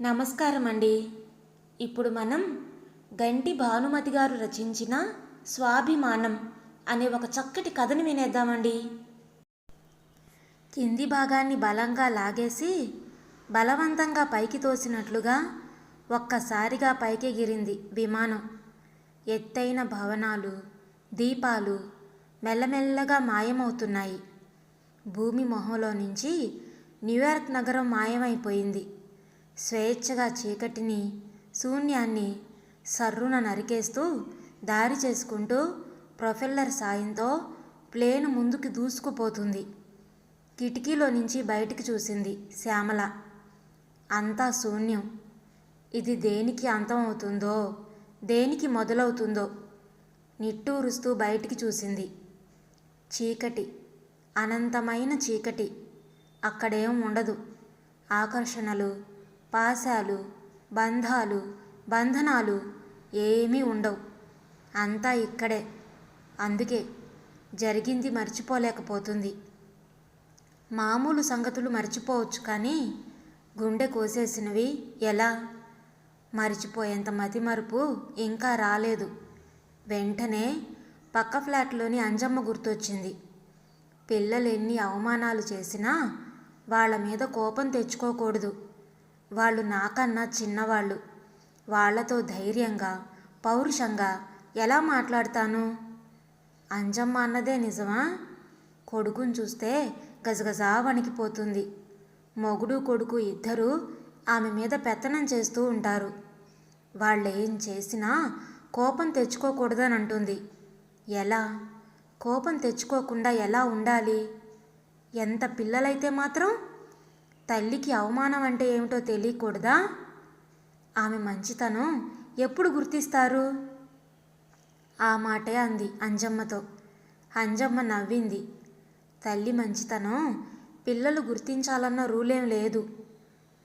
నమస్కారం అండి ఇప్పుడు మనం గంటి భానుమతి గారు రచించిన స్వాభిమానం అనే ఒక చక్కటి కథని వినేద్దామండి. కింది భాగాన్ని బలంగా లాగేసి బలవంతంగా పైకి తోసినట్లుగా ఒక్కసారిగా పైకెగిరింది విమానం. ఎత్తైన భవనాలు దీపాలు మెల్లమెల్లగా మాయమవుతున్నాయి. భూమి మొహంలో నుంచి న్యూయార్క్ నగరం మాయమైపోయింది. స్వేచ్ఛగా చీకటిని శూన్యాన్ని సర్రున నరికేస్తూ దారి చేసుకుంటూ ప్రొఫెల్లర్ సాయంతో ప్లేన్ ముందుకు దూసుకుపోతుంది. కిటికీలో నుంచి బయటికి చూసింది శ్యామల. అంతా శూన్యం. ఇది దేనికి అంతం అవుతుందో దేనికి మొదలవుతుందో నిట్టూరుస్తూ బయటికి చూసింది. చీకటి. అనంతమైన చీకటి. అక్కడేం ఉండదు. ఆకర్షణలు పాశాలు బంధాలు బంధనాలు ఏమీ ఉండవు. అంతా ఇక్కడే. అందుకే జరిగింది మర్చిపోలేకపోతుంది. మామూలు సంగతులు మర్చిపోవచ్చు కానీ గుండె కోసేసినవి ఎలా? మరిచిపోయేంత మతిమరుపు ఇంకా రాలేదు. వెంటనే పక్క ఫ్లాట్లోని అంజమ్మ గుర్తొచ్చింది. పిల్లలు ఎన్ని అవమానాలు చేసినా వాళ్ళ మీద కోపం తెచ్చుకోకూడదు. వాళ్ళు నాకన్నా చిన్నవాళ్ళు. వాళ్ళతో ధైర్యంగా పౌరుషంగా ఎలా మాట్లాడతాను? అంజమ్మ అన్నదే నిజమా? కొడుకుని చూస్తే గజగజా వణికిపోతుంది. మొగుడు కొడుకు ఇద్దరూ ఆమె మీద పెత్తనం చేస్తూ ఉంటారు. వాళ్ళేం చేసినా కోపం తెచ్చుకోకూడదని అంటుంది ఎలా? కోపం తెచ్చుకోకుండా ఎలా ఉండాలి? ఎంత పిల్లలైతే మాత్రం తల్లికి అవమానం అంటే ఏమిటో తెలియకూడదా? ఆమె మంచితనం ఎప్పుడు గుర్తిస్తారు? ఆ మాటే అంది అంజమ్మతో. అంజమ్మ నవ్వింది. తల్లి మంచితనం పిల్లలు గుర్తించాలన్న రూలేం లేదు.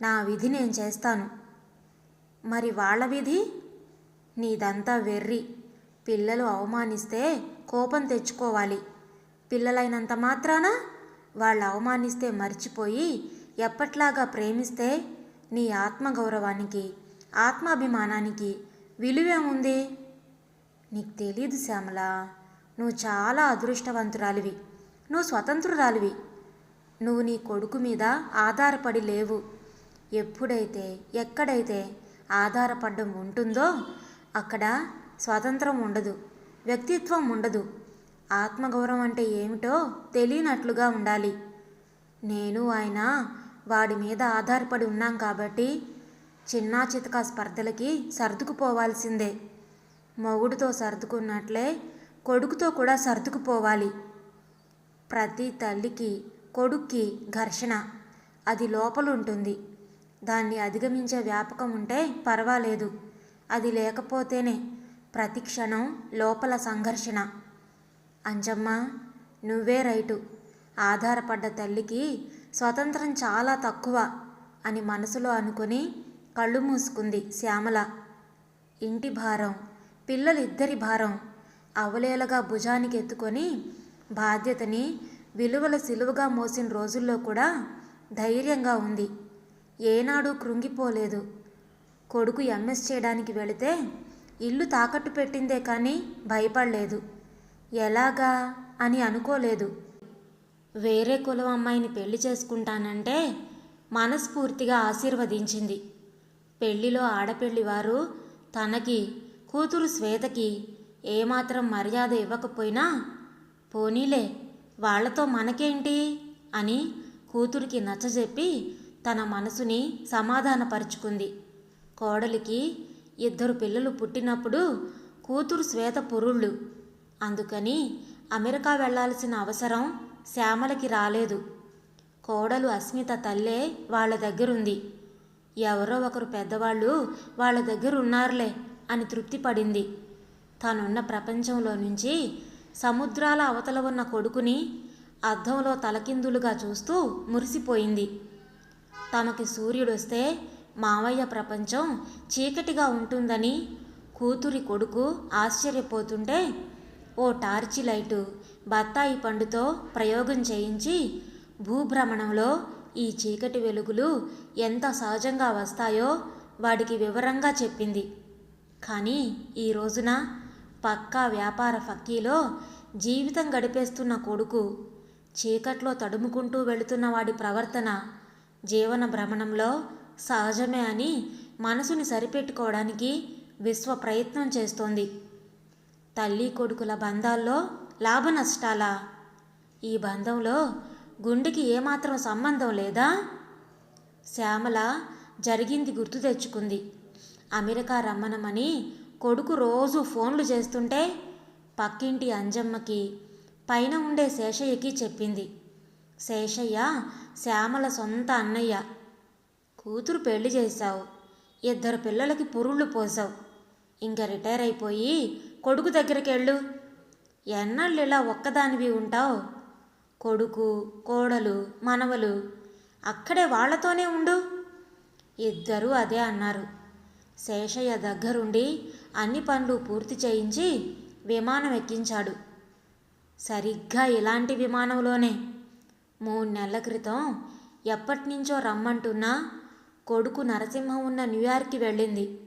నా విధి నేను చేస్తాను. మరి వాళ్ళ విధి? నీదంతా వెర్రి. పిల్లలు అవమానిస్తే కోపం తెచ్చుకోవాలి. పిల్లలైనంత మాత్రాన? వాళ్ళు అవమానిస్తే మర్చిపోయి ఎప్పట్లాగా ప్రేమిస్తే నీ ఆత్మగౌరవానికి ఆత్మాభిమానానికి విలువేముంది నీకు తెలియదు శ్యామల. నువ్వు చాలా అదృష్టవంతురాలివి. నువ్వు స్వతంత్రురాలివి. నువ్వు నీ కొడుకు మీద ఆధారపడి లేవు. ఎప్పుడైతే ఎక్కడైతే ఆధారపడడం ఉంటుందో అక్కడ స్వాతంత్రం ఉండదు వ్యక్తిత్వం ఉండదు. ఆత్మగౌరవం అంటే ఏమిటో తెలియనట్లుగా ఉండాలి. నేను ఆయన వాడి మీద ఆధారపడి ఉన్నాం కాబట్టి చిన్నా చితకా స్పర్ధలకి సర్దుకుపోవాల్సిందే. మొగుడుతో సర్దుకున్నట్లే కొడుకుతో కూడా సర్దుకుపోవాలి. ప్రతి తల్లికి కొడుక్కి ఘర్షణ. అది లోపలుంటుంది. దాన్ని అధిగమించే వ్యాపకం ఉంటే పర్వాలేదు. అది లేకపోతేనే ప్రతి క్షణం లోపల సంఘర్షణ. అంజమ్మ నువ్వే రైటు. ఆధారపడ్డ తల్లికి స్వతంత్రం చాలా తక్కువ అని మనసులో అనుకుని కళ్ళు మూసుకుంది శ్యామల. ఇంటి భారం పిల్లలిద్దరి భారం అవలేలగా భుజానికి ఎత్తుకొని బాధ్యతని విలువల సిలువగా మోసిన రోజుల్లో కూడా ధైర్యంగా ఉంది. ఏనాడు కృంగిపోలేదు. కొడుకు ఎంఎస్ చేయడానికి వెళితే ఇల్లు తాకట్టు పెట్టిందే కానీ భయపడలేదు. ఎలాగా అని అనుకోలేదు. వేరే కులం అమ్మాయిని పెళ్ళి చేసుకుంటానంటే మనస్ఫూర్తిగా ఆశీర్వదించింది. పెళ్ళిలో ఆడపెళ్ళి వారు తనకి కూతురు శ్వేతకి ఏమాత్రం మర్యాద ఇవ్వకపోయినా పోనీలే వాళ్ళతో మనకేంటి? అని కూతురికి నచ్చజెప్పి తన మనసుని సమాధానపరుచుకుంది. కోడలికి ఇద్దరు పిల్లలు పుట్టినప్పుడు కూతురు శ్వేత పురుళ్ళు. అందుకని అమెరికా వెళ్ళాల్సిన అవసరం శ్యామలకి రాలేదు. కోడలు అస్మిత తల్లే వాళ్ళ దగ్గరుంది. ఎవరో ఒకరు పెద్దవాళ్ళు వాళ్ళ దగ్గర ఉన్నారులే అని తృప్తి పడింది తనున్న ప్రపంచంలో నుంచి సముద్రాల అవతల ఉన్న కొడుకుని అద్దంలో తలకిందులుగా చూస్తూ మురిసిపోయింది. తమకి సూర్యుడొస్తే మావయ్య ప్రపంచం చీకటిగా ఉంటుందని కూతురి కొడుకు ఆశ్చర్యపోతుంటే ఓ టార్చి లైటు బత్తాయి పండుతో ప్రయోగం చేయించి భూభ్రమణంలో ఈ చీకటి వెలుగులు ఎంత సహజంగా వస్తాయో వాడికి వివరంగా చెప్పింది. కానీ ఈ రోజున పక్కా వ్యాపార ఫక్కీలో జీవితం గడిపేస్తున్న కొడుకు చీకట్లో తడుముకుంటూ వెళుతున్న వాడి ప్రవర్తన జీవన భ్రమణంలో సహజమే అని మనసుని సరిపెట్టుకోవడానికి విశ్వ ప్రయత్నం చేస్తోంది. తల్లి కొడుకుల బంధాల్లో లాభ నష్టాలా ఈ బంధంలో గుండెకి ఏమాత్రం సంబంధం లేదా? శ్యామల జరిగింది గుర్తు తెచ్చుకుంది. అమెరికా రమ్మనమని కొడుకు రోజు ఫోన్లు చేస్తుంటే పక్కింటి అంజమ్మకి పైన ఉండే శేషయ్యకి చెప్పింది. శేషయ్య శ్యామల సొంత అన్నయ్య. కూతురు పెళ్ళి చేశావు. ఇద్దరు పిల్లలకి పురుళ్ళు పోసావు ఇంకా రిటైర్ అయిపోయి కొడుకు దగ్గరికి వెళ్ళు ఎన్నాళ్ళు ఇలా ఒక్కదానివి ఉంటావు? కొడుకు కోడలు మనవలు అక్కడే వాళ్ళతోనే ఉండు. ఇద్దరూ అదే అన్నారు. శేషయ్య దగ్గరుండి అన్ని పనులు పూర్తి చేయించి విమానం ఎక్కించాడు. సరిగ్గా ఇలాంటి విమానంలోనే. మూడు నెలల క్రితం ఎప్పటినుంచో రమ్మంటున్నా కొడుకు నరసింహం ఉన్న న్యూయార్క్కి వెళ్ళింది.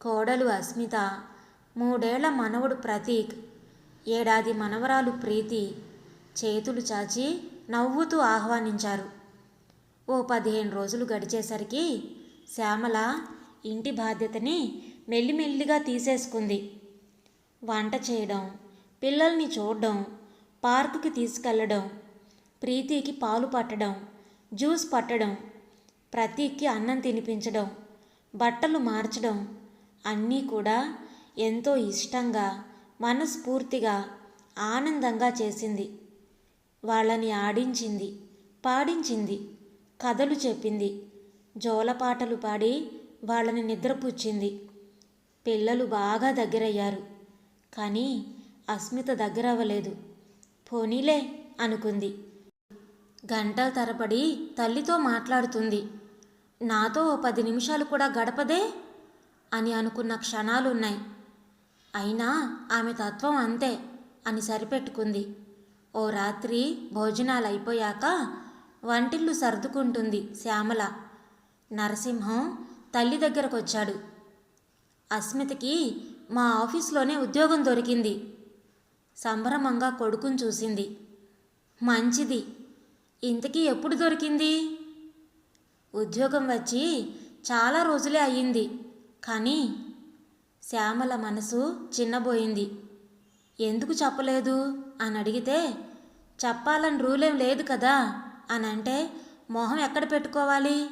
కోడలు అస్మిత మూడేళ్ళ మనవడు ప్రతీక్ ఏడాది మనవరాలు ప్రీతి చేతులు చాచి నవ్వుతూ ఆహ్వానించారు. ఓ పదిహేను రోజులు గడిచేసరికి శ్యామల ఇంటి బాధ్యతని మెల్లిమెల్లిగా తీసేసుకుంది. వంట చేయడం పిల్లల్ని చూడడం పార్కుకి తీసుకెళ్ళడం ప్రీతికి పాలు పట్టడం జ్యూస్ పట్టడం ప్రతీక్కి అన్నం తినిపించడం బట్టలు మార్చడం అన్నీ కూడా ఎంతో ఇష్టంగా మనస్ఫూర్తిగా ఆనందంగా చేసింది. వాళ్ళని ఆడించింది పాడించింది కథలు చెప్పింది. జోలపాటలు పాడి వాళ్ళని నిద్రపుచ్చింది. పిల్లలు బాగా దగ్గరయ్యారు. కానీ అస్మిత దగ్గరవ్వలేదు. పోనీలే అనుకుంది. గంటల తరబడి తల్లితో మాట్లాడుతుంది. నాతో పది నిమిషాలు కూడా గడపదే అని అనుకున్న క్షణాలున్నాయి. అయినా ఆమె తత్వం అంతే అని సరిపెట్టుకుంది. ఓ రాత్రి భోజనాలు అయిపోయాక వంటిల్లు సర్దుకుంటుంది శ్యామల. నరసింహం తల్లి దగ్గరకు వచ్చాడు అస్మితకి మా ఆఫీస్లోనే ఉద్యోగం దొరికింది. సంభ్రమంగా కొడుకుని చూసింది. మంచిది. ఇంతకీ ఎప్పుడు దొరికింది? ఉద్యోగం వచ్చి చాలా రోజులే అయ్యింది. కానీ శ్యామల మనసు చిన్నబోయింది. ఎందుకు చెప్పలేదు? అని అడిగితే చెప్పాలని రూలేం లేదు కదా అని అంటే మొహం ఎక్కడ పెట్టుకోవాలి?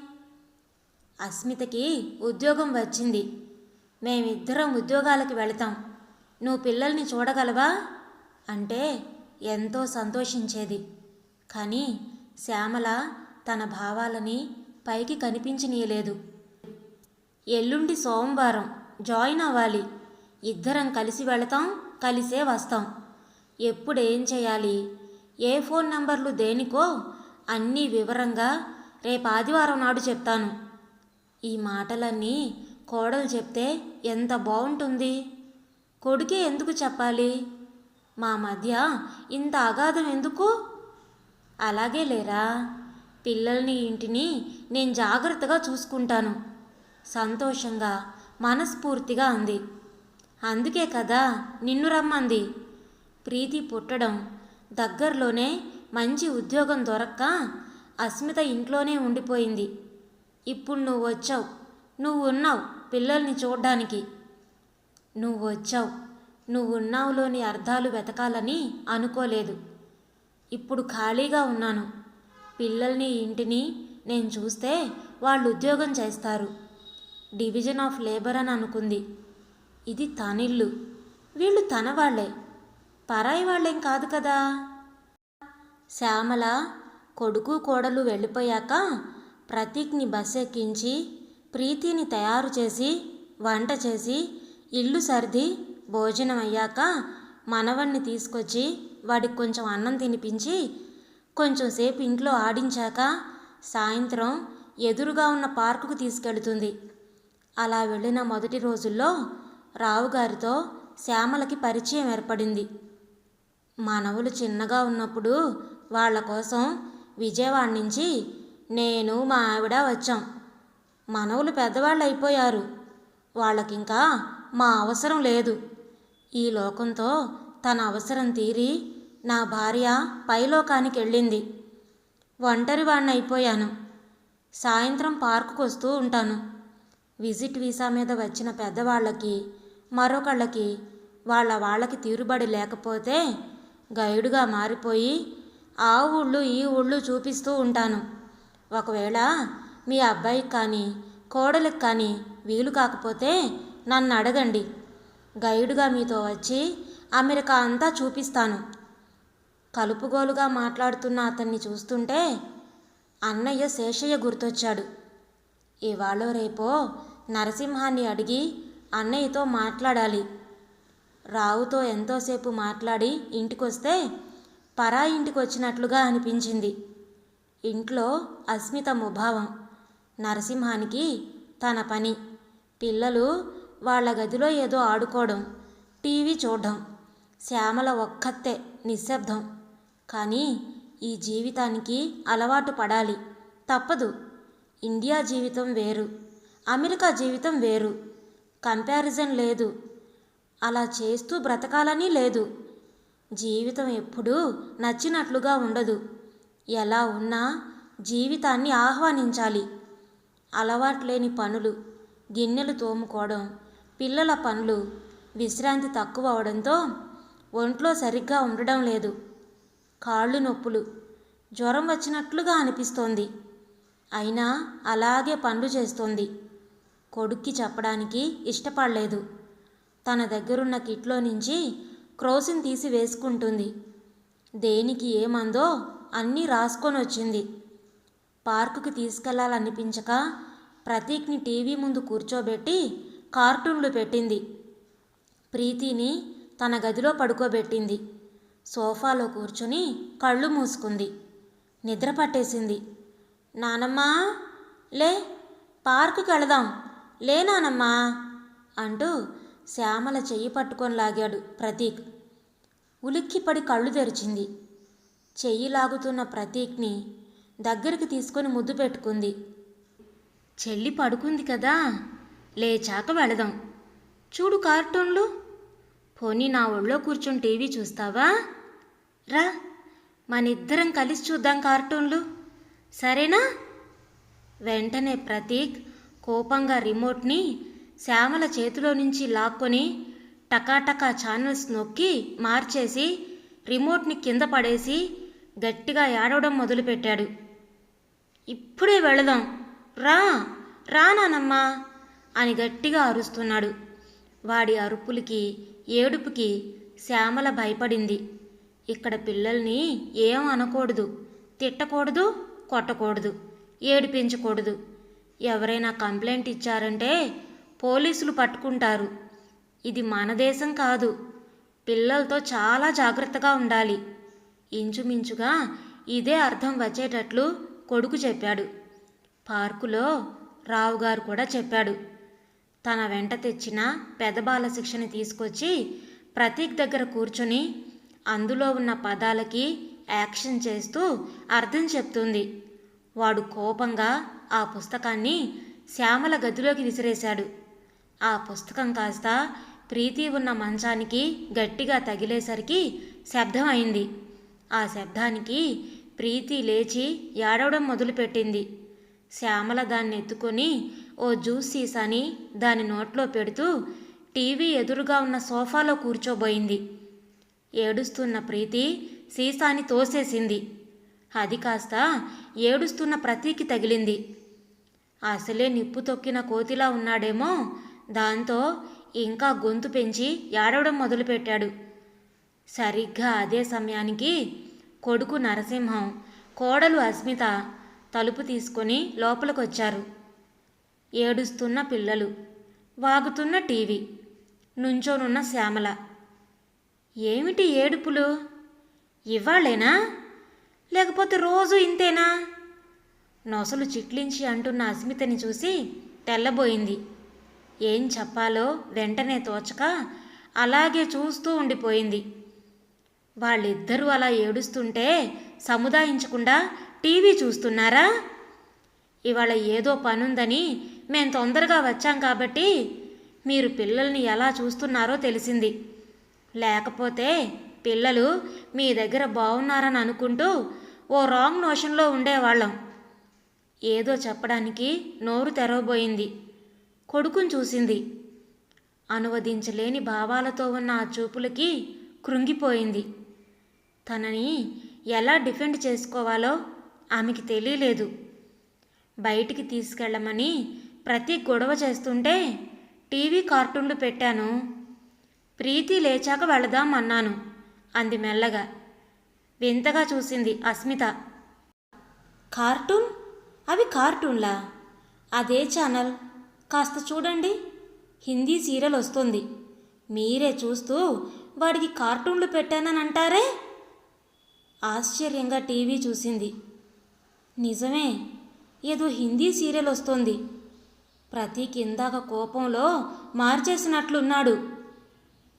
అస్మితకి ఉద్యోగం వచ్చింది. మేమిద్దరం ఉద్యోగాలకు వెళతాం. నువ్వు పిల్లల్ని చూడగలవా? అంటే ఎంతో సంతోషించేది. కానీ శ్యామల తన భావాలని పైకి కనిపించనీయలేదు. ఎల్లుండి సోమవారం. జాయిన్ అవ్వాలి. ఇద్దరం కలిసి వెళతాం కలిసే వస్తాం. ఎప్పుడు ఏం చేయాలి? ఏ ఫోన్ నంబర్లు దేనికో అన్నీ వివరంగా రేపు ఆదివారం నాడు చెప్తాను. ఈ మాటలన్నీ కోడలు చెప్తే ఎంత బాగుంటుంది కొడుకే ఎందుకు చెప్పాలి? మా మధ్య ఇంత అగాధం ఎందుకు? అలాగే లేరా? పిల్లల్ని ఇంటిని నేను జాగ్రత్తగా చూసుకుంటాను. సంతోషంగా మనస్ఫూర్తిగా అంది. అందుకే కదా నిన్ను రమ్మంది. ప్రీతి పుట్టడం దగ్గరలోనే మంచి ఉద్యోగం దొరక్క అస్మిత ఇంట్లోనే ఉండిపోయింది. ఇప్పుడు నువ్వు వచ్చావు. నువ్వు ఉన్నావు పిల్లల్ని చూడ్డానికి. నువ్వు వచ్చావు. నువ్వు ఉన్నావులోని అర్థాలు వెతకాలని అనుకోలేదు. ఇప్పుడు ఖాళీగా ఉన్నాను. పిల్లల్ని ఇంటిని నేను చూస్తే వాళ్ళు ఉద్యోగం చేస్తారు. డివిజన్ ఆఫ్ లేబర్ అని అనుకుంది. ఇది తనిల్లు. వీళ్ళు తన వాళ్ళే. పరాయి వాళ్ళేం కాదు కదా? శ్యామల కొడుకు కోడలు వెళ్ళిపోయాక ప్రతీక్ని బస్ ఎక్కించి ప్రీతిని తయారు చేసి వంట చేసి ఇల్లు సర్ది భోజనం అయ్యాక మనవణ్ణి తీసుకొచ్చి వాడికి కొంచెం అన్నం తినిపించి కొంచెం సేపు ఇంట్లో ఆడించాక సాయంత్రం ఎదురుగా ఉన్న పార్కుకు తీసుకెళ్తుంది. అలా వెళ్ళిన మొదటి రోజుల్లో రావుగారితో శ్యామలకి పరిచయం ఏర్పడింది. మనవలు చిన్నగా ఉన్నప్పుడు వాళ్ళ కోసం విజయవాడ నుంచి నేను మా ఆవిడ వచ్చాం. మనవులు పెద్దవాళ్ళు అయిపోయారు వాళ్ళకింకా మా అవసరం లేదు. ఈ లోకంతో తన అవసరం తీరి నా భార్య పైలోకానికి వెళ్ళింది. ఒంటరి అయిపోయాను సాయంత్రం పార్కుకు వస్తూ ఉంటాను. విజిట్ వీసా మీద వచ్చిన పెద్దవాళ్ళకి మరొకళ్ళకి వాళ్ళ వాళ్ళకి తీరుబడి లేకపోతే గైడుగా మారిపోయి ఆ ఊళ్ళు ఈ ఊళ్ళు చూపిస్తూ ఉంటాను. ఒకవేళ మీ అబ్బాయికి కానీ కోడలికి కానీ వీలు కాకపోతే నన్ను అడగండి. గైడుగా మీతో వచ్చి అమెరికా అంతా చూపిస్తాను. కలుపుగోలుగా మాట్లాడుతున్న అతన్ని చూస్తుంటే అన్నయ్య శేషయ్య గుర్తొచ్చాడు. ఇవాళ రేపో నరసింహాన్ని అడిగి అన్నయ్యతో మాట్లాడాలి. రావుతో ఎంతోసేపు మాట్లాడి ఇంటికొస్తే పరా ఇంటికి వచ్చినట్లుగా అనిపించింది. ఇంట్లో అస్మిత ముభావం. నరసింహానికి తన పని. పిల్లలు వాళ్ళ గదిలో ఏదో ఆడుకోవడం టీవీ చూడడం శ్యామల ఒక్కతే నిశ్శబ్దం. కానీ ఈ జీవితానికి అలవాటు పడాలి. తప్పదు. ఇండియా జీవితం వేరు అమెరికా జీవితం వేరు. కంపారిజన్ లేదు. అలా చేస్తూ బ్రతకాలని లేదు. జీవితం ఎప్పుడూ నచ్చినట్లుగా ఉండదు. ఎలా ఉన్నా జీవితాన్ని ఆహ్వానించాలి. అలవాట్లేని పనులు గిన్నెలు తోముకోవడం పిల్లల పనులు విశ్రాంతి తక్కువ అవడంతో ఒంట్లో సరిగ్గా ఉండడం లేదు. కాళ్ళు నొప్పులు జ్వరం వచ్చినట్లుగా అనిపిస్తోంది. అయినా అలాగే పనులు చేస్తోంది. కొడుక్కి చెప్పడానికి ఇష్టపడలేదు. తన దగ్గరున్న కిట్లో నుంచి క్రోసిన్ తీసి వేసుకుంటుంది. దేనికి ఏమందో అన్నీ రాసుకొని వచ్చింది. పార్కుకి తీసుకెళ్ళాలనిపించక ప్రతీక్ని టీవీ ముందు కూర్చోబెట్టి కార్టూన్లు పెట్టింది. ప్రీతిని తన గదిలో పడుకోబెట్టింది. సోఫాలో కూర్చొని కళ్ళు మూసుకుంది. నిద్ర పట్టేసింది. నానమ్మా లే పార్కుకి వెళదాం. లే నానమ్మా అంటూ శ్యామల చెయ్యి పట్టుకొని లాగాడు ప్రతీక్. ఉలిక్కిపడి కళ్ళు తెరిచింది. చెయ్యి లాగుతున్న ప్రతీక్ని దగ్గరికి తీసుకొని ముద్దు పెట్టుకుంది. చెల్లి పడుకుంది కదా లేచాక వెళదాం. చూడు కార్టూన్లు. పోనీ నా ఒళ్ళో కూర్చొని టీవీ చూస్తావా? రా మనిద్దరం కలిసి చూద్దాం కార్టూన్లు. సరేనా? వెంటనే ప్రతీక్ కోపంగా రిమోట్ని శ్యామల చేతిలో నుంచి లాక్కొని టకాటకా ఛానల్స్ నొక్కి మార్చేసి రిమోట్ని కింద పడేసి గట్టిగా ఏడవడం మొదలుపెట్టాడు. ఇప్పుడే వెళదాం. రా రా నానమ్మా అని గట్టిగా అరుస్తున్నాడు. వాడి అరుపులకి ఏడుపుకి శ్యామల భయపడింది. ఇక్కడ పిల్లల్ని ఏం అనకూడదు తిట్టకూడదు? కొట్టకూడదు ఏడిపించకూడదు. ఎవరైనా కంప్లైంట్ ఇచ్చారంటే పోలీసులు పట్టుకుంటారు. ఇది మన దేశం కాదు. పిల్లలతో చాలా జాగ్రత్తగా ఉండాలి. ఇంచుమించుగా ఇదే అర్థం వచ్చేటట్లు కొడుకు చెప్పాడు. పార్కులో రావుగారు కూడా చెప్పాడు. తన వెంట తెచ్చిన పెదబాల శిక్షని తీసుకొచ్చి ప్రతీక్ దగ్గర కూర్చొని అందులో ఉన్న పదాలకి యాక్షన్ చేస్తూ అర్థం చెప్తుంది. వాడు కోపంగా ఆ పుస్తకాన్ని శ్యామల గదిలోకి విసిరేశాడు. ఆ పుస్తకం కాస్త ప్రీతి ఉన్న మంచానికి గట్టిగా తగిలేసరికి శబ్దం అయింది. ఆ శబ్దానికి ప్రీతి లేచి ఏడవడం మొదలుపెట్టింది. శ్యామల దాన్ని ఎత్తుకొని ఓ జ్యూస్ సీసాని దాని నోట్లో పెడుతూ టీవీ ఎదురుగా ఉన్న సోఫాలో కూర్చోబోయింది. ఏడుస్తున్న ప్రీతి సీసాని తోసేసింది. అది కాస్త ఏడుస్తున్న ప్రతీకి తగిలింది. అసలే నిప్పు తొక్కిన కోతిలా ఉన్నాడేమో. దాంతో ఇంకా గొంతు పెంచి ఏడవడం మొదలుపెట్టాడు. సరిగ్గా అదే సమయానికి కొడుకు నరసింహం కోడలు అస్మిత తలుపు తీసుకొని లోపలికొచ్చారు. ఏడుస్తున్న పిల్లలు వాగుతున్న టీవీ నుంచోనున్న శ్యామల. ఏమిటి ఏడుపులు? ఇవాళేనా లేకపోతే రోజు ఇంతేనా? నొసలు చిట్లించి అంటున్న అస్మితని చూసి తెల్లబోయింది. ఏం చెప్పాలో వెంటనే తోచక అలాగే చూస్తూ ఉండిపోయింది. వాళ్ళిద్దరూ అలా ఏడుస్తుంటే సముదాయించకుండా టీవీ చూస్తున్నారా? ఇవాళ ఏదో పనుందని మేం తొందరగా వచ్చాం కాబట్టి మీరు పిల్లల్ని ఎలా చూస్తున్నారో తెలిసింది. లేకపోతే పిల్లలు మీ దగ్గర బాగున్నారని అనుకుంటూ ఓ రాంగ్ నోషన్లో ఉండేవాళ్ళం. ఏదో చెప్పడానికి నోరు తెరవబోయింది. కొడుకుని చూసింది. అనువదించలేని భావాలతో ఉన్న ఆ చూపులకి కృంగిపోయింది. తనని ఎలా డిఫెండ్ చేసుకోవాలో ఆమెకి తెలియలేదు. బయటికి తీసుకెళ్ళమని ప్రతి గొడవ చేస్తుంటే టీవీ కార్టూన్లు పెట్టాను. ప్రీతి లేచాక వెళదాం అన్నాను. అంది మెల్లగా. వింతగా చూసింది అస్మిత. కార్టూన్? అవి కార్టూన్లా? అదే ఛానల్. కాస్త చూడండి. హిందీ సీరియల్ వస్తుంది. మీరే చూస్తూ వాడికి కార్టూన్లు పెట్టానని అంటారే? ఆశ్చర్యంగా టీవీ చూసింది. నిజమే ఏదో హిందీ సీరియల్ వస్తోంది. ప్రతీక్ ఇందాక కోపంలో మార్చేసినట్లున్నాడు.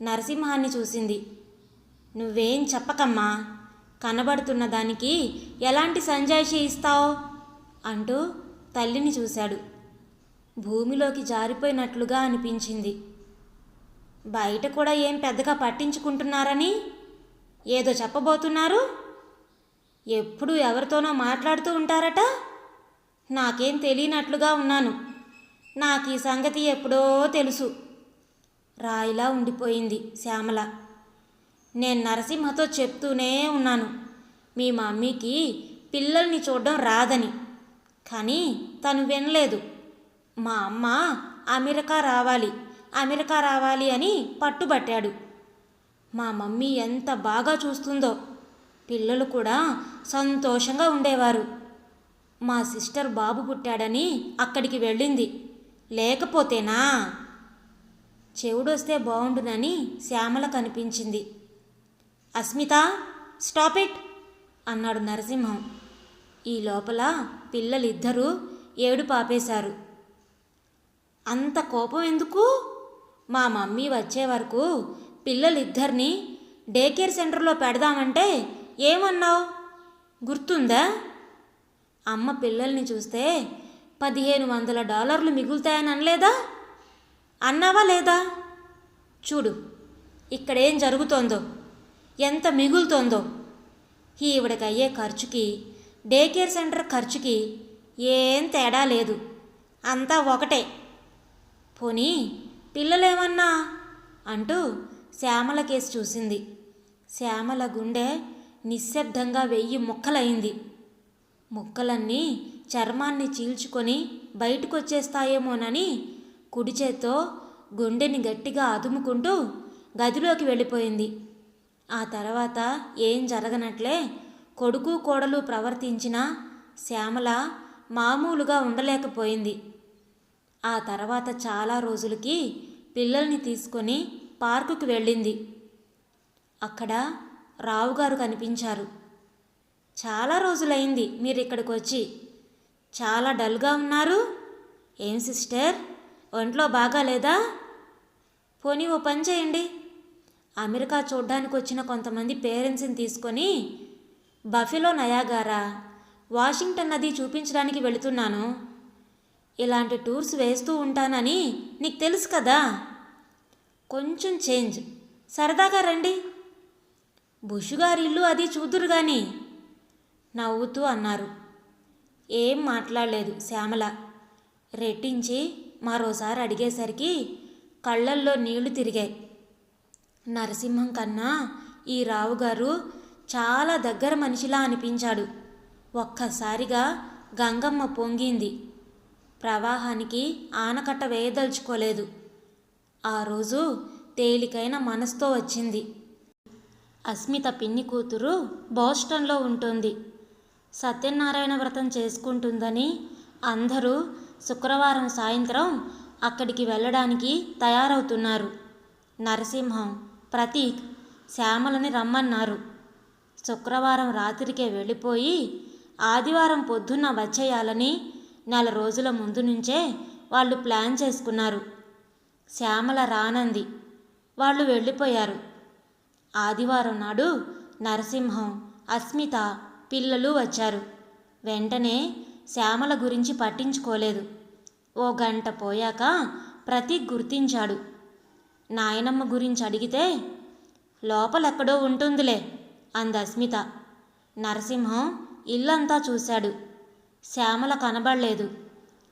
నరసింహాన్ని చూసింది. నువ్వేం చెప్పకమ్మా? కనబడుతున్న దానికి ఎలాంటి సంజాయిషి ఇస్తావు? అంటూ తల్లిని చూశాడు. భూమిలోకి జారిపోయినట్లుగా అనిపించింది. బయట కూడా ఏం పెద్దగా పట్టించుకుంటున్నారని? ఏదో చెప్పబోతున్నారు? ఎప్పుడు ఎవరితోనో మాట్లాడుతూ ఉంటారట? నాకేం తెలియనట్లుగా ఉన్నాను. నాకు ఈ సంగతి ఎప్పుడో తెలుసు. రాయిలా ఉండిపోయింది శ్యామల. నేను నరసింహతో చెప్తూనే ఉన్నాను. మీ మమ్మీకి పిల్లల్ని చూడడం రాదని. కానీ తను వినలేదు. మా అమ్మ అమెరికా రావాలి అమెరికా రావాలి అని పట్టుబట్టాడు. మా మమ్మీ ఎంత బాగా చూస్తుందో. పిల్లలు కూడా సంతోషంగా ఉండేవారు. మా సిస్టర్ బాబు పుట్టాడని అక్కడికి వెళ్ళింది. లేకపోతేనా? చెవుడొస్తే బాగుండునని శ్యామల కనిపించింది. Asmita stop it! అన్నాడు నరసింహం. ఈ లోపల పిల్లలిద్దరూ ఏడు పాపేశారు అంత కోపం ఎందుకు? మా మమ్మీ వచ్చే వరకు పిల్లలిద్దరిని డే కేర్ సెంటర్లో పెడదామంటే ఏమన్నావు? గుర్తుందా? అమ్మ పిల్లల్ని చూస్తే పదిహేను వందల డాలర్లు మిగులుతాయని అనలేదా? అన్నావా లేదా? చూడు ఇక్కడేం జరుగుతోందో. ఎంత మిగులుతోందో. ఈవిడకి అయ్యే ఖర్చుకి డే కేర్ సెంటర్ ఖర్చుకి ఏం తేడా లేదు. అంతా ఒకటే. పోనీ పిల్లలేమన్నా? అంటూ శ్యామల కేసు చూసింది. శ్యామల గుండె నిశ్శబ్దంగా వెయ్యి ముక్కలైంది ముక్కలన్నీ చర్మాన్ని చీల్చుకొని బయటకొచ్చేస్తాయేమోనని కుడి చేత్తో గుండెని గట్టిగా అదుముకుంటూ గదిలోకి వెళ్ళిపోయింది. ఆ తర్వాత ఏం జరగనట్లే? కొడుకు కోడలు ప్రవర్తించిన శ్యామల మామూలుగా ఉండలేకపోయింది. ఆ తర్వాత చాలా రోజులకి పిల్లల్ని తీసుకొని పార్కుకి వెళ్ళింది. అక్కడ రావుగారు కనిపించారు. చాలా రోజులైంది మీరు ఇక్కడికి వచ్చి చాలా డల్గా ఉన్నారు. ఏం సిస్టర్? ఒంట్లో బాగాలేదా? పోనీ ఓ పని చేయండి. అమెరికా చూడ్డానికి వచ్చిన కొంతమంది పేరెంట్స్ని తీసుకొని బఫెలో నయాగారా వాషింగ్టన్ నది చూపించడానికి వెళుతున్నాను. ఇలాంటి టూర్స్ వేస్తూ ఉంటానని నీకు తెలుసు కదా. కొంచెం చేంజ్. సరదాగా రండి. బుష్ గారి ఇల్లు అది చూద్దురు గాని నవ్వుతూ అన్నారు. ఏం మాట్లాడలేదు శ్యామల. రెట్టించి మరోసారి అడిగేసరికి కళ్ళల్లో నీళ్ళు తిరిగాయి. నరసింహం కన్నా ఈ రావుగారు చాలా దగ్గర మనిషిలా అనిపించాడు. ఒక్కసారిగా గంగమ్మ పొంగింది. ప్రవాహానికి ఆనకట్ట వేయదలుచుకోలేదు. ఆ రోజు తేలికైన మనసుతో వచ్చింది. అస్మిత పిన్ని కూతురు బోస్టన్లో ఉంటుంది. సత్యనారాయణ వ్రతం చేసుకుంటుందని అందరూ శుక్రవారం సాయంత్రం అక్కడికి వెళ్ళడానికి తయారవుతున్నారు. నరసింహం ప్రతీక్ శ్యామలని రమ్మన్నారు. శుక్రవారం రాత్రికే వెళ్ళిపోయి ఆదివారం పొద్దున్న వచ్చేయాలని నెల రోజుల ముందు నుంచే వాళ్ళు ప్లాన్ చేసుకున్నారు. శ్యామల రానంది. వాళ్ళు వెళ్ళిపోయారు. ఆదివారం నాడు నరసింహం అస్మిత పిల్లలు వచ్చారు. వెంటనే శ్యామల గురించి పట్టించుకోలేదు. ఓ గంట పోయాక ప్రతీక్ గుర్తించాడు. నాయనమ్మ గురించి అడిగితే లోపలెక్కడో ఉంటుందిలే అంది అస్మిత. నరసింహం ఇల్లంతా చూశాడు. శ్యామల కనబడలేదు.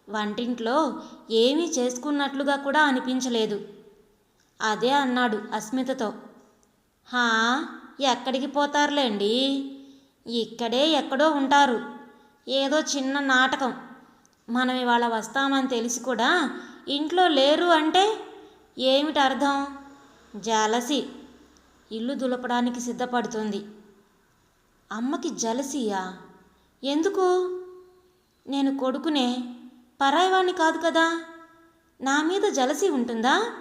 వంటింట్లో ఏమీ చేసుకున్నట్లుగా కూడా అనిపించలేదు. అదే అన్నాడు అస్మితతో. హా ఎక్కడికి పోతారులేండి? ఇక్కడే ఎక్కడో ఉంటారు. ఏదో చిన్న నాటకం. మనం ఇవాళ వస్తామని తెలిసి కూడా ఇంట్లో లేరు అంటే ఏమిటి అర్థం జలసి. ఇల్లు దులపడానికి సిద్ధపడుతుంది. అమ్మకి జలసియా? ఎందుకు? నేను కొడుకునే పరాయివాణ్ణి కాదు కదా? నా మీద జలసి ఉంటుందా?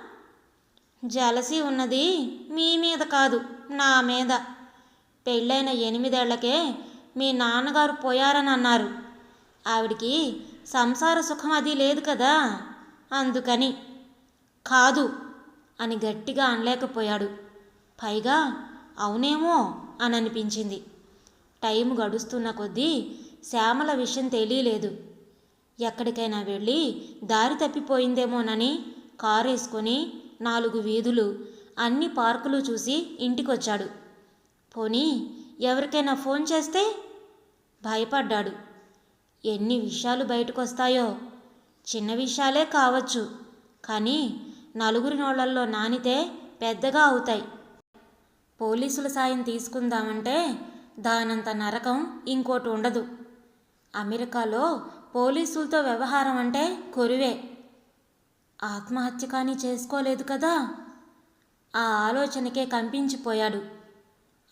జలసి ఉన్నది మీ మీద కాదు నా మీద. పెళ్ళైన ఎనిమిదేళ్ళకే మీ నాన్నగారు పోయారని అన్నారు. ఆవిడికి సంసార సుఖం అది లేదు కదా? అందుకని కాదు అని గట్టిగా అనలేకపోయాడు. పైగా అవునేమో అని అనిపించింది టైం గడుస్తున్న కొద్దీ శ్యామల విషయం తెలియలేదు. ఎక్కడికైనా వెళ్ళి దారి తప్పిపోయిందేమోనని కారు వేసుకొని నాలుగు వీధులు అన్ని పార్కులు చూసి ఇంటికొచ్చాడు. పోనీ ఎవరికైనా ఫోన్ చేస్తే? భయపడ్డాడు. ఎన్ని విషయాలు బయటకొస్తాయో. చిన్న విషయాలే కావచ్చు. కానీ నలుగురి నోళ్ళల్లో నానితే పెద్దగా అవుతాయి. పోలీసుల సాయం తీసుకుందామంటే దానంత నరకం ఇంకోటి ఉండదు. అమెరికాలో పోలీసులతో వ్యవహారం అంటే కొరివే. ఆత్మహత్య కానీ చేసుకోలేదు కదా? ఆ ఆలోచనకే కంపించిపోయాడు.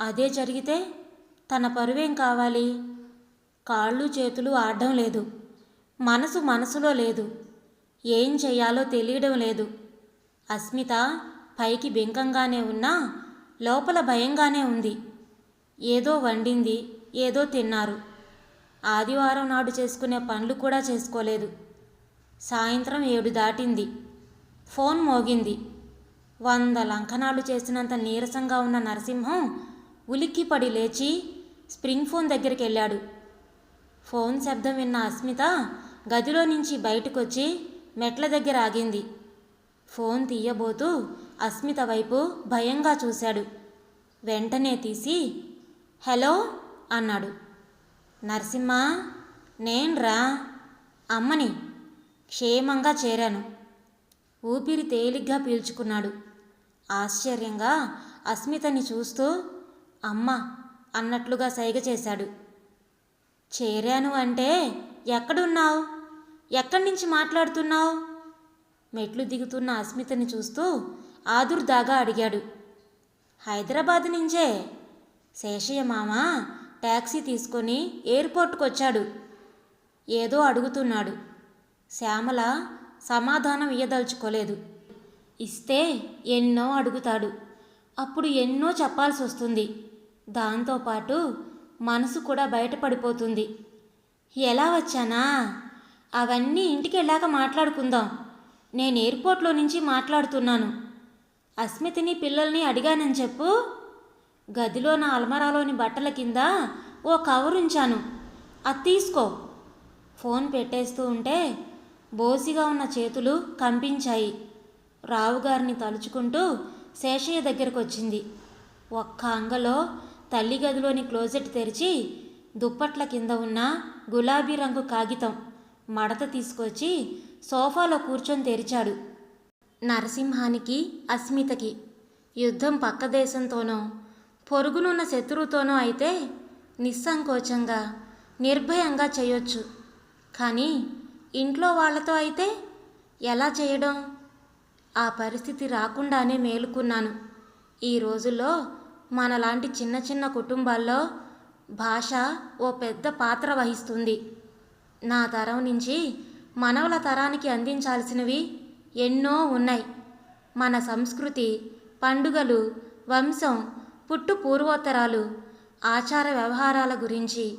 అదే జరిగితే తన పరువేం కావాలి? కాళ్ళు చేతులు ఆడడం లేదు. మనసు మనసులో లేదు. ఏం చెయ్యాలో తెలియడం లేదు. అస్మిత పైకి బెంకంగానే ఉన్నా లోపల భయంగానే ఉంది. ఏదో వండింది ఏదో తిన్నారు. ఆదివారం నాడు చేసుకునే పనులు కూడా చేసుకోలేదు. సాయంత్రం ఏడు దాటింది. ఫోన్ మోగింది. వంద లంకనాలు చేసినంత నీరసంగా ఉన్న నరసింహం ఉలిక్కిపడి లేచి స్ప్రింగ్ ఫోన్ దగ్గరికి వెళ్ళాడు. ఫోన్ శబ్దం విన్న అస్మిత గదిలో నుంచి బయటకొచ్చి మెట్ల దగ్గర ఆగింది. ఫోన్ తీయబోతూ అస్మిత వైపు భయంగా చూశాడు. వెంటనే తీసి హలో అన్నాడు. నరసింహ నేన్రా? అమ్మని క్షేమంగా చేరాను. ఊపిరి తేలిగ్గా పీల్చుకున్నాడు. ఆశ్చర్యంగా అస్మితని చూస్తూ అమ్మ అన్నట్లుగా సైగ చేశాడు. చేరాను అంటే ఎక్కడున్నావు? ఎక్కడి నుంచి మాట్లాడుతున్నావు? మెట్లు దిగుతున్న అస్మితని చూస్తూ ఆదుర్దాగా అడిగాడు. హైదరాబాద్ నుంచే? శేషయ్య మామ ట్యాక్సీ తీసుకొని ఎయిర్పోర్ట్కి వచ్చాడు ఏదో అడుగుతున్నాడు. శ్యామల సమాధానం ఇయ్యదలుచుకోలేదు. ఇస్తే ఎన్నో అడుగుతాడు. అప్పుడు ఎన్నో చెప్పాల్సి వస్తుంది దాంతోపాటు మనసు కూడా బయటపడిపోతుంది. ఎలా వచ్చానా? అవన్నీ ఇంటికి వెళ్ళాక మాట్లాడుకుందాం. నేను ఎయిర్పోర్ట్లో నుంచి మాట్లాడుతున్నాను. అస్మితిని పిల్లల్ని అడిగానని చెప్పు. గదిలో నా అల్మరాలోని బట్టల కింద ఓ కవర్ ఉంచాను. అది తీసుకో. ఫోన్ పెట్టేస్తూ ఉంటే బోసిగా ఉన్న చేతులు కంపించాయి. రావుగారిని తలుచుకుంటూ శేషయ్య దగ్గరకు వచ్చింది ఒక్క అంగలో తల్లి గదిలోని క్లోజెట్ తెరిచి దుప్పట్ల కింద ఉన్న గులాబీ రంగు కాగితం మడత తీసుకొచ్చి సోఫాలో కూర్చొని తెరిచాడు. నరసింహానికి అస్మితకి యుద్ధం పక్క దేశంతోనో పొరుగునున్న శత్రువుతోనో అయితే నిస్సంకోచంగా నిర్భయంగా చేయొచ్చు. కానీ ఇంట్లో వాళ్ళతో అయితే ఎలా చేయడం? ఆ పరిస్థితి రాకుండానే మేలుకున్నాను. ఈ రోజుల్లో మనలాంటి చిన్న చిన్న కుటుంబాల్లో భాష ఓ పెద్ద పాత్ర వహిస్తుంది. నా తరం నుంచి మనవల తరానికి అందించాల్సినవి ఎన్నో ఉన్నాయి. మన సంస్కృతి పండుగలు వంశం పుట్టు పూర్వోత్తరాలు ఆచార వ్యవహారాల గురించి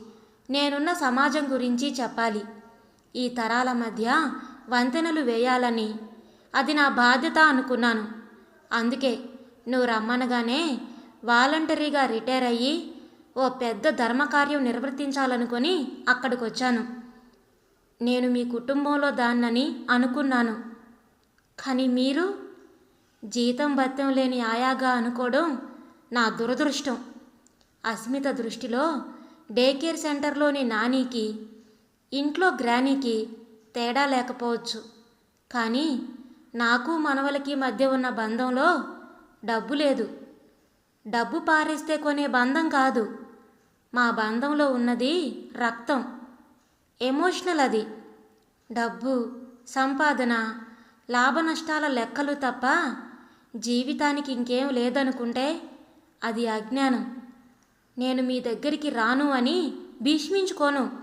నేనున్న సమాజం గురించి చెప్పాలి. ఈ తరాల మధ్య వంతెనలు వేయాలని అది నా బాధ్యత అనుకున్నాను. అందుకే నువ్వు రమ్మనగానే వాలంటరీగా రిటైర్ అయ్యి ఓ పెద్ద ధర్మకార్యం నిర్వర్తించాలనుకొని అక్కడికి వచ్చాను నేను మీ కుటుంబంలో దాన్నని అనుకున్నాను. కానీ మీరు జీతం భత్యం లేని ఆయాగా అనుకోవడం నా దురదృష్టం. అస్మిత దృష్టిలో డే కేర్ సెంటర్లోని నానికి ఇంట్లో గ్రానీకి తేడా లేకపోవచ్చు. కానీ నాకు మనవలకి మధ్య ఉన్న బంధంలో డబ్బు లేదు. డబ్బు పారేస్తే కొనే బంధం కాదు. మా బంధంలో ఉన్నది రక్తం. ఎమోషనల్ అది. డబ్బు సంపాదన లాభ నష్టాల లెక్కలు తప్ప జీవితానికి ఇంకేం లేదనుకుంటే అది అజ్ఞానం. నేను మీ దగ్గరికి రాను అని భీష్మించుకోను.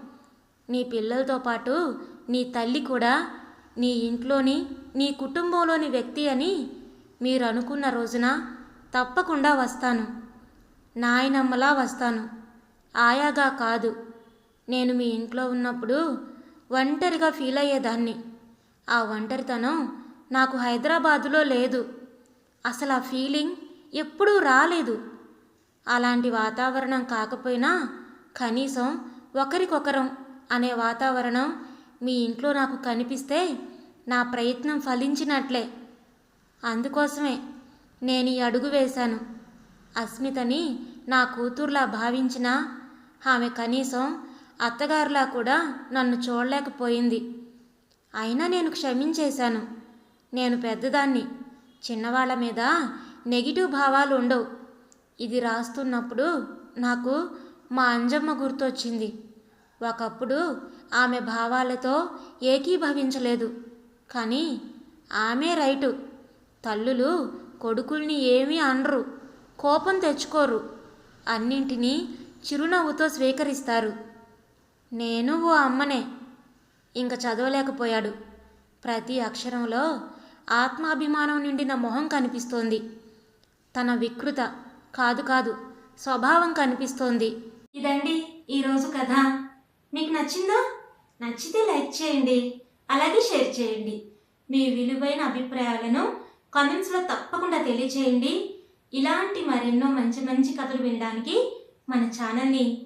నీ పిల్లలతో పాటు నీ తల్లి కూడా నీ ఇంట్లోని నీ కుటుంబంలోని వ్యక్తి అని మీరు అనుకున్న రోజున తప్పకుండా వస్తాను. నాయనమ్మలా వస్తాను. ఆయాగా కాదు. నేను మీ ఇంట్లో ఉన్నప్పుడు ఒంటరిగా ఫీల్ అయ్యేదాన్ని. ఆ ఒంటరితనం నాకు హైదరాబాదులో లేదు. అసలు ఆ ఫీలింగ్ ఎప్పుడూ రాలేదు. అలాంటి వాతావరణం కాకపోయినా కనీసం ఒకరికొకరం అనే వాతావరణం మీ ఇంట్లో నాకు కనిపిస్తే నా ప్రయత్నం ఫలించినట్లే. అందుకోసమే నేను ఈ అడుగు వేశాను. అస్మితని నా కూతుర్లా భావించినా ఆమె కనీసం అత్తగారులా కూడా నన్ను చూడలేకపోయింది. అయినా నేను క్షమించేశాను. నేను పెద్దదాన్ని. చిన్నవాళ్ళ మీద నెగిటివ్ భావాలు ఉండవు. ఇది రాస్తున్నప్పుడు నాకు మా అంజమ్మ గుర్తొచ్చింది. ఒకప్పుడు ఆమె భావాలతో ఏకీభవించలేదు. కానీ ఆమె రైటు. తల్లులు కొడుకుల్ని ఏమీ అనరు. కోపం తెచ్చుకోరు. అన్నింటినీ చిరునవ్వుతో స్వీకరిస్తారు. నేను ఓ అమ్మనే. ఇంక చదవలేకపోయాడు. ప్రతి అక్షరంలో ఆత్మాభిమానం నిండిన మొహం కనిపిస్తోంది. తన వికృత కాదు కాదు స్వభావం కనిపిస్తోంది. ఇదండి ఈరోజు కథ. మీకు నచ్చిందా? నచ్చితే లైక్ చేయండి. అలాగే షేర్ చేయండి. మీ విలువైన అభిప్రాయాలను కామెంట్స్లో తప్పకుండా తెలియచేయండి. ఇలాంటి మరెన్నో మంచి మంచి కథలు వినడానికి మన ఛానల్ని